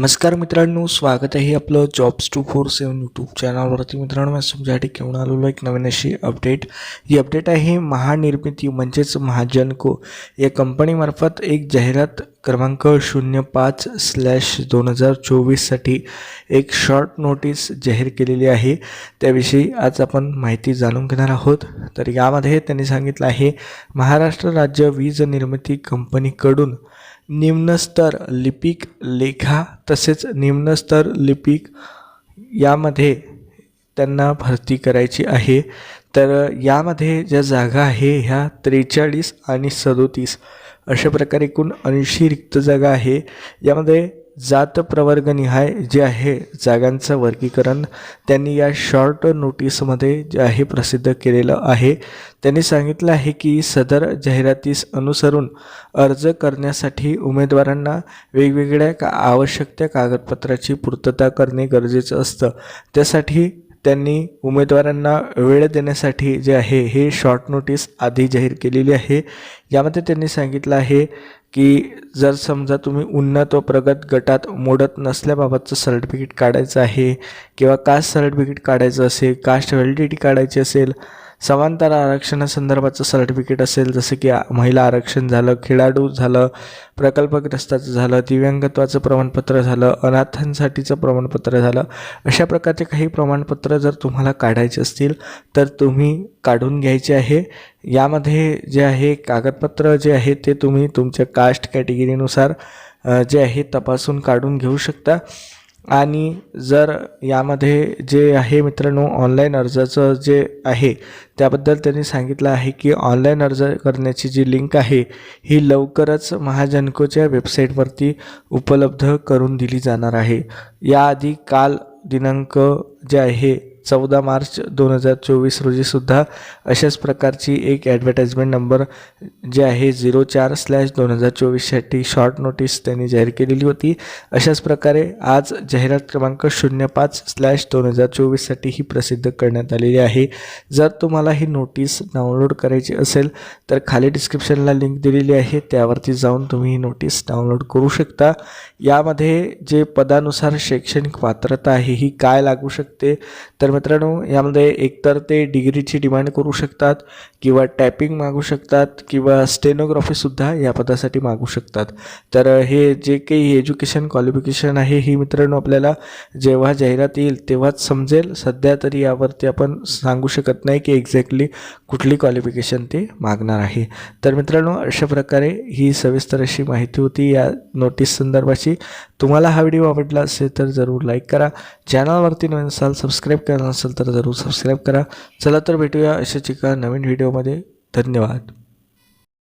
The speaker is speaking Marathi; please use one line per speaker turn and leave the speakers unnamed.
नमस्कार मित्रांनो स्वागत आहे आपलं jobs two four seven YouTube चॅनलवरती मित्रांनो मी तुमच्यासाठी घेऊन आलेलो एक नवीन अशी अपडेट ही अपडेट आहे महानिर्मिती म्हणजेच महाजनको या कंपनीमार्फत एक जाहिरात क्रमांक शून्य पाच स्लॅश दोन हजार चोवीससाठी एक शॉर्ट नोटीस जाहीर केलेली आहे. त्याविषयी आज आपण माहिती जाणून घेणार आहोत. तर यामध्ये त्यांनी सांगितलं आहे महाराष्ट्र राज्य वीज निर्मिती कंपनीकडून निम्नस्तर लिपिक लेखा तसेच निम्नस्तर लिपिक यामध्ये त्यांना भरती करायची आहे. तर यामध्ये ज्या जागा आहे ह्या त्रेचाळीस आणि सदोतीस अशा प्रकारे एकूण ऐंशी रिक्त जागा आहे. यामध्ये जात प्रवर्गनिहाय जे आहे जागांचं वर्गीकरण त्यांनी या शॉर्ट नोटीसमध्ये जे आहे प्रसिद्ध केलेलं आहे. त्यांनी सांगितलं आहे की सदर जाहिरातीस अनुसरून अर्ज करण्यासाठी उमेदवारांना वेगवेगळ्या का आवश्यक त्या कागदपत्राची पूर्तता करणे गरजेचं असतं. त्यासाठी त्यांनी उमेदवारांना वेळ देण्यासाठी जे आहे हे शॉर्ट नोटीस आधी जाहीर केलेली आहे. यामध्ये त्यांनी सांगितलं आहे की जर समजा तुम्ही उन्नत व प्रगत गटात मोडत नसल्याबाबतचं सर्टिफिकेट काढायचं आहे किंवा कास्ट सर्टिफिकेट काढायचं असेल कास्ट व्हॅलिडिटी काढायची असेल समांतर आरक्षणासंदर्भाचं सर्टिफिकेट असेल जसं की महिला आरक्षण झालं खेळाडू झालं प्रकल्पग्रस्ताचं झालं दिव्यांगत्वाचं प्रमाणपत्र झालं अनाथांसाठीचं प्रमाणपत्र झालं अशा प्रकारचे काही प्रमाणपत्र जर तुम्हाला काढायचे असतील तर तुम्ही काढून घ्यायचे आहे. यामध्ये जे आहे कागदपत्र जे आहे ते तुम्ही तुमच्या कास्ट कॅटेगरीनुसार जे आहे तपासून काढून घेऊ शकता. आणि जर यामध्ये जे आहे मित्रांनो ऑनलाईन अर्जाचं जे आहे त्याबद्दल त्यांनी सांगितलं आहे की ऑनलाईन अर्ज करण्याची जी लिंक आहे ही लवकरच महाजनकोच्या वेबसाईटवरती उपलब्ध करून दिली जाणार आहे. याआधी काल दिनांक जे आहे चौदा मार्च दोन हजार चोवीस रोजीसुद्धा अशाच प्रकारची एक ॲडव्हर्टाइजमेंट नंबर जे आहे झिरो चार स्लॅश दोन हजार चोवीससाठी शॉर्ट नोटीस त्यांनी जाहीर केलेली होती. अशाच प्रकारे आज जाहिरात क्रमांक शून्य पाच स्लॅश दोन हजार चोवीससाठी ही प्रसिद्ध करण्यात आलेली आहे. जर तुम्हाला ही नोटीस डाउनलोड करायची असेल तर खाली डिस्क्रिप्शनला लिंक दिलेली आहे. त्यावरती जाऊन तुम्ही ही नोटीस डाउनलोड करू शकता. यामध्ये जे पदानुसार शैक्षणिक पात्रता आहे ही काय लागू शकते? तर मित्रांनो यामध्ये एकतर ते डिग्रीची डिमांड करू शकतात किंवा टॅपिंग मागू शकतात किंवा स्टेनोग्राफीसुद्धा या पदासाठी मागू शकतात. तर हे जे काही एज्युकेशन क्वालिफिकेशन आहे ही मित्रांनो आपल्याला जेव्हा जाहिरात येईल तेव्हाच समजेल. सध्या तरी यावरती आपण सांगू शकत नाही की एक्झॅक्टली कुठली क्वालिफिकेशन ते मागणार आहे. तर मित्रांनो अशा प्रकारे ही सविस्तर अशी माहिती होती या नोटीस संदर्भाची. तुम्हाला हा व्हिडिओ आवडला असेल तर जरूर लाईक करा. चॅनलवरती नवीन असाल सबस्क्राईब करणार असेल तर जरूर सबस्क्राईब करा. चला तर भेटूया अशाच एका नवीन व्हिडिओमध्ये धन्यवाद.